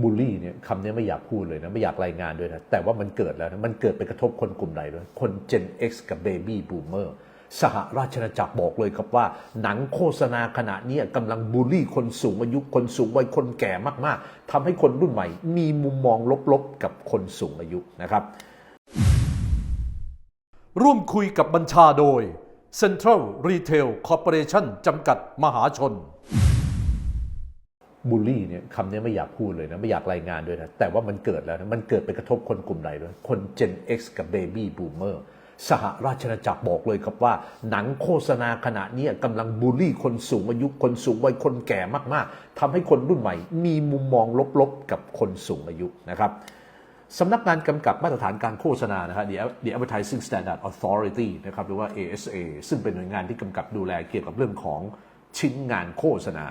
บูลลี่เนี่ยคำนี้ไม่อยากพูดเลยนะไม่อยากรายงานด้วยนะ แต่ว่ามันเกิดแล้วนะมันเกิดไปกระทบคนกลุ่มใดด้วยคน Gen X กับ Baby Boomer สหราชอาณาจักรบอกเลยครับว่า หนังโฆษณาขณะนี้กำลังบูลลี่คนสูงอายุคนสูงวัยคนแก่มากๆทำให้คนรุ่นใหม่ มีมุมมองลบๆกับคนสูงอายุนะครับ ร่วมคุยกับบัญชาโดย Central Retail Corporation จำกัดมหาชน บูลลี่เนี่ยคำนี้ไม่อยากพูดเลยนะ ไม่อยากรายงานด้วยนะ แต่ว่ามันเกิดแล้วนะ มันเกิดไปกระทบคนกลุ่มใดด้วยคน Gen X กับ Baby Boomer สหราชอาณาจักรบอกเลยครับว่า หนังโฆษณาขณะนี้กำลังบูลลี่คนสูงอายุคนสูงวัยคนแก่มากๆทำให้คนรุ่นใหม่ มีมุมมองลบๆ กับคนสูงอายุนะครับสำนักงานกำกับมาตรฐานการโฆษณานะฮะ The Advertising Standard Authority นะครับหรือว่า ASA ซึ่งเป็นหน่วยงานที่กำกับดูแลเกี่ยวกับเรื่องของชิ้นงานโฆษณา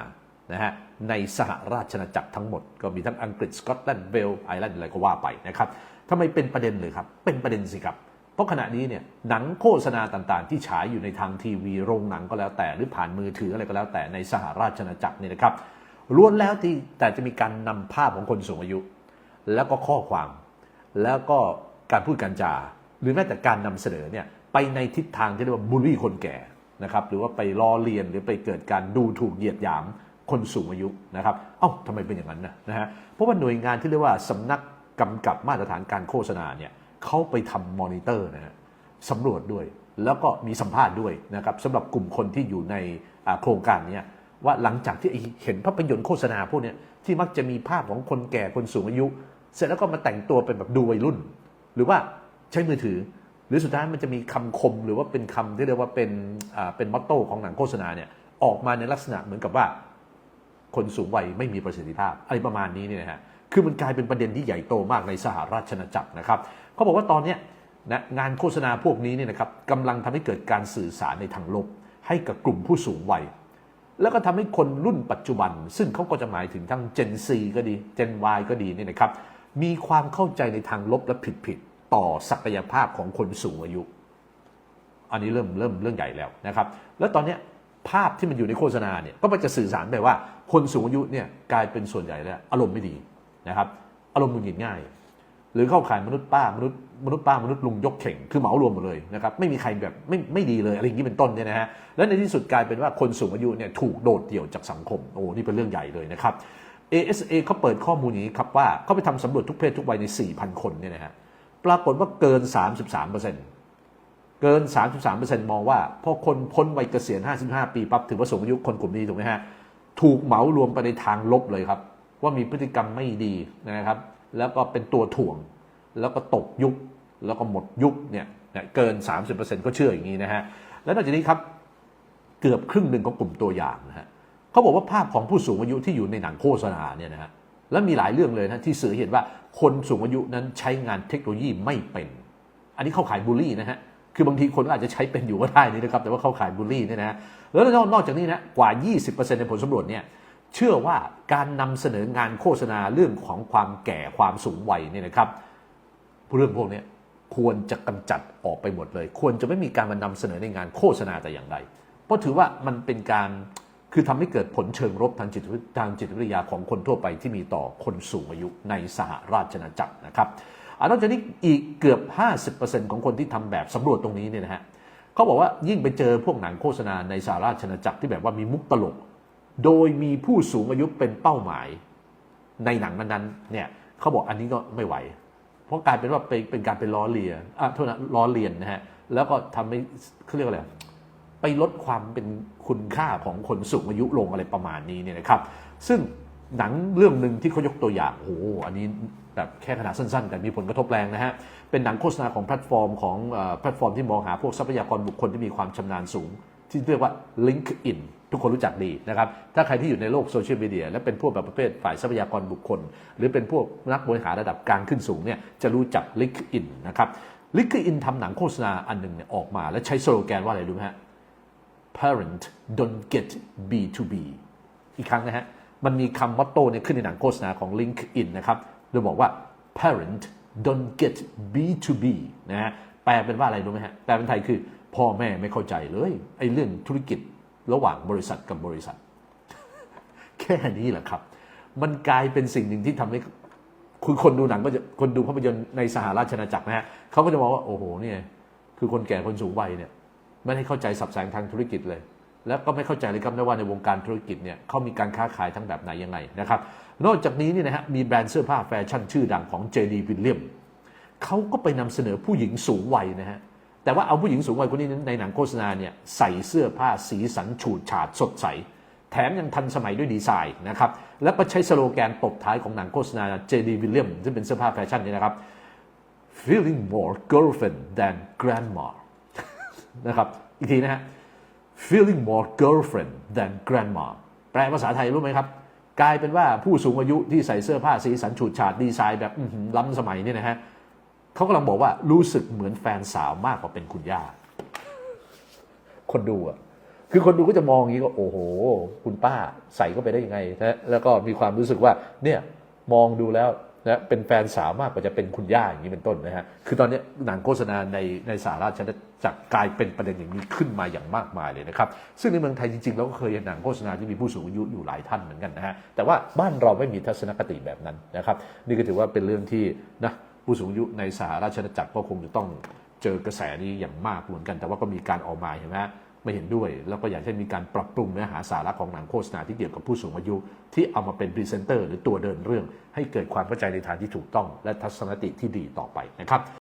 นะฮะในสหราชอาณาจักรทั้งหมด ก็มีทั้งอังกฤษสกอตแลนด์เวลไอร์แลนด์อะไรก็ว่าไปนะครับทำไมเป็นประเด็นเลยครับ เป็นประเด็นสิครับ เพราะขณะนี้เนี่ยหนังโฆษณาต่างๆ ที่ฉายอยู่ในทางทีวีโรงหนังก็แล้วแต่หรือผ่านมือถืออะไรก็แล้วแต่ในสหราชอาณาจักรเนี่ยนะครับล้วนแล้วที่แต่จะมีการนำภาพของคนสูงอายุ แล้วก็ข้อความ แล้วก็การพูดการจา หรือแม้แต่การนำเสนอเนี่ยไปในทิศทางที่เรียกว่าบูลลี่คนแก่นะครับหรือว่าไปล้อเลียนหรือไปเกิดการดูถูกเหยียดหยาม คนสูงอายุนะครับ เอ้าทำไมเป็นอย่างนั้นนะนะฮะ เพราะว่าหน่วยงานที่เรียกว่าสำนักกำกับมาตรฐานการโฆษณาเนี่ยเขาไปทำมอนิเตอร์นะฮะสำรวจด้วย แล้วก็มีสัมภาษณ์ด้วยนะครับสำหรับกลุ่มคนที่อยู่ในโครงการนี้ว่าหลังจากที่เห็นภาพยนตร์โฆษณาพวกนี้ที่มักจะมีภาพของคนแก่คนสูงอายุ เสร็จแล้วก็มาแต่งตัวเป็นแบบดูวัยรุ่น หรือว่าใช้มือถือ หรือสุดท้ายมันจะมีคำคมหรือว่าเป็นคำที่เรียกว่าเป็นเป็นมอตโต้ของหนังโฆษณาเนี่ยออกมาในลักษณะเหมือนกับว่า คนสูงวัยไม่มีประสิทธิภาพอะไรประมาณนี้เนี่ยนะฮะคือมันกลายเป็นประเด็นที่ใหญ่โตมากในสหราชอาณาจักรนะครับเขาบอกว่าตอนนี้นะงานโฆษณาพวกนี้เนี่ยนะครับกำลังทำให้เกิดการสื่อสารในทางลบ ให้กับกลุ่มผู้สูงวัย แล้วก็ทำให้คนรุ่นปัจจุบัน ซึ่งเขาก็จะหมายถึงทั้ง Gen C ก็ดี Gen Y ก็ดีเนี่ยนะครับมีความเข้าใจในทางลบและผิดๆต่อศักยภาพของคนสูงอายุ อันนี้เริ่มเริ่มเรื่องใหญ่แล้วนะครับ แล้วตอนนี้ภาพที่มันอยู่ในโฆษณาเนี่ยก็มันจะสื่อสารไปว่า คนสูงอายุเนี่ยกลายเป็นส่วนใหญ่แล้ว อารมณ์ไม่ดีนะครับ อารมณ์หงุดหงิดง่าย หรือเข้าข่ายมนุษย์ป้ามนุษย์มนุษย์ป้ามนุษย์ลุงยกเข่งคือเหมารวมหมดเลยนะครับไม่มีใครแบบไม่ไม่ดีเลยอะไรอย่างนี้เป็นต้นเนี่ยนะฮะและในที่สุดกลายเป็นว่าคนสูงอายุเนี่ยถูกโดดเดี่ยวจากสังคมโอ้นี่เป็นเรื่องใหญ่เลยนะครับ ASA เขาเปิดข้อมูลนี้ครับว่าเขาไปทำสำรวจทุกเพศทุกวัยใน 4,000 คนเนี่ยนะฮะปรากฏว่าเกิน 33%เกิน 33%มองว่าพอคนพ้นวัยเกษียณ 55 ปีปั๊บถือว่าสูงอายุคนกลุ่มนี้ถูกไหมฮะ ถูกเหมารวมไปในทางลบเลยครับ ว่ามีพฤติกรรมไม่ดีนะครับ แล้วก็เป็นตัวถ่วง แล้วก็ตกยุค แล้วก็หมดยุคเนี่ยเนี่ยเกิน 30%ก็เชื่ออย่างนี้นะฮะแล้วนอกจากนี้ครับเกือบครึ่งหนึ่งของกลุ่มตัวอย่างนะฮะเขาบอกว่าภาพของผู้สูงอายุที่อยู่ในหนังโฆษณาเนี่ยนะฮะแล้วมีหลายเรื่องเลยนะที่สื่อเห็นว่าคนสูงอายุนั้นใช้งานเทคโนโลยีไม่เป็น อันนี้เข้าขายบูลลี่นะฮะ คือบางทีคนก็อาจจะใช้เป็นอยู่ก็ได้นี่นะครับ แต่ว่าเขาขายบูลลี่เนี่ยนะแล้วนอกจากนี้นะกว่า 20%ในผลสำรวจเนี่ยเชื่อว่าการนำเสนองานโฆษณาเรื่องของความแก่ความสูงวัยเนี่ยนะครับเรื่องพวกนี้ควรจะกำจัดออกไปหมดเลย ควรจะไม่มีการมานำเสนอในงานโฆษณาแต่อย่างใดเพราะถือว่ามันเป็นการคือทำให้เกิดผลเชิงลบทางจิตวิทางจิตวิทยาของคนทั่วไปที่มีต่อคนสูงอายุในสหราชอาณาจักรนะครับ นอกจากนี้อีกเกือบ 50%ของคนที่ทำแบบสำรวจตรงนี้เนี่ยนะฮะเขาบอกว่ายิ่งไปเจอพวกหนังโฆษณาในสหราชอาจักรที่แบบว่ามีมุกตลก โดยมีผู้สูงอายุเป็นเป้าหมาย ในหนังนั้นๆเนี่ยเขาบอกอันนี้ก็ไม่ไหว เพราะกลายเป็นว่าเป็นเป็นการเป็นล้อเลียนอะโทษนะล้อเลียนนะฮะแล้วก็ทำให้เขาเรียกว่าอะไรไปลดความเป็นคุณค่าของคนสูงอายุลงอะไรประมาณนี้เนี่ยนะครับ ซึ่ง หนังเรื่องหนึ่งที่เขายกตัวอย่างโอ้โหอันนี้แบบแค่ขนาดสั้นๆ แต่มีผลกระทบแรงนะฮะ เป็นหนังโฆษณาของแพลตฟอร์มของแพลตฟอร์มที่มองหาพวกทรัพยากรบุคคลที่มีความชำนาญสูง ที่เรียกว่า LinkedIn ทุกคนรู้จักดีนะครับ ถ้าใครที่อยู่ในโลกโซเชียลมีเดียและเป็นพวกแบบประเภทฝ่ายทรัพยากรบุคคล หรือเป็นพวกนักบริหารระดับกลางขึ้นสูงเนี่ยจะรู้จัก LinkedIn นะครับ LinkedIn ทำหนังโฆษณาอันหนึ่งเนี่ยออกมา และใช้สโลแกนว่าอะไรรู้ไหมฮะ parent don't get B2B อีกครั้งนะฮะ มันมีคำมอตโต้เนี่ยขึ้นในหนังโฆษณาของ LinkedIn นะครับโดยบอกว่า parent don't get B2B นะฮะแปลเป็นว่าอะไรรู้ไหมฮะแปลเป็นไทยคือพ่อแม่ไม่เข้าใจเลยไอ้เรื่องธุรกิจระหว่างบริษัทกับบริษัท แค่นี้แหละครับ มันกลายเป็นสิ่งหนึ่งที่ทำให้คือคนดูหนังก็จะคนดูภาพยนตร์ในสหราชอาณาจักรนะฮะเขาก็จะมองว่าโอ้โหเนี่ยคือคนแก่คนสูงวัยเนี่ยไม่ได้เข้าใจสับแสงทางธุรกิจเลย แล้วก็ไม่เข้าใจเลยครับนะว่าในวงการธุรกิจเนี่ยเขามีการค้าขายทั้งแบบไหนยังไงนะครับ นอกจากนี้นี่นะฮะมีแบรนด์เสื้อผ้าแฟชั่นชื่อดังของ JD William เขาก็ไปนำเสนอผู้หญิงสูงวัยนะฮะแต่ว่าเอาผู้หญิงสูงวัยคนนี้ในหนังโฆษณาเนี่ยใส่เสื้อผ้าสีสันฉูดฉาดสดใส แถมยังทันสมัยด้วยดีไซน์นะครับแล้วก็ใช้สโลแกนตบท้ายของหนังโฆษณา JD William ซึ่งเป็นเสื้อผ้าแฟชั่นนี่นะครับ feeling more girlfriend than grandma นะครับอีกทีนะฮะ feeling more girlfriend than grandma แปลภาษาไทยรู้ไหมครับ กลายเป็นว่าผู้สูงอายุที่ใส่เสื้อผ้าสีสันฉูดฉาดดีไซน์แบบล้ำสมัยเนี่ยนะฮะเขากำลังบอกว่ารู้สึกเหมือนแฟนสาวมากกว่าเป็นคุณย่า คนดูอะคือคนดูก็จะมองอย่างนี้ก็โอ้โห คุณป้าใส่เข้าไปได้ยังไงนะแล้วก็มีความรู้สึกว่าเนี่ยมองดูแล้ว นะเป็นแฟนสาวมากกว่าจะเป็นคุณย่าอย่างนี้เป็นต้นนะฮะ คือตอนนี้หนังโฆษณาในในสหราชอาณาจักรกลายเป็นประเด็นอย่างนี้ขึ้นมาอย่างมากมายเลยนะครับ ซึ่งในเมืองไทยจริงๆเราก็เคยเห็นหนังโฆษณาที่มีผู้สูงอายุอยู่หลายท่านเหมือนกันนะฮะ แต่ว่าบ้านเราไม่มีทัศนคติแบบนั้นนะครับ นี่ก็ถือว่าเป็นเรื่องที่นะผู้สูงอายุในสหราชอาณาจักรก็คงจะต้องเจอกระแสนี้อย่างมากเหมือนกัน แต่ว่าก็มีการออกมาเห็นไหมฮะ ไม่เห็นด้วย แล้วก็อยากให้มีการปรับปรุงเนื้อหาสาระของหนังโฆษณาที่เกี่ยวกับผู้สูงอายุ ที่เอามาเป็นพรีเซนเตอร์หรือตัวเดินเรื่อง ให้เกิดความเข้าใจในทางที่ถูกต้อง และทัศนคติที่ดีต่อไปนะครับ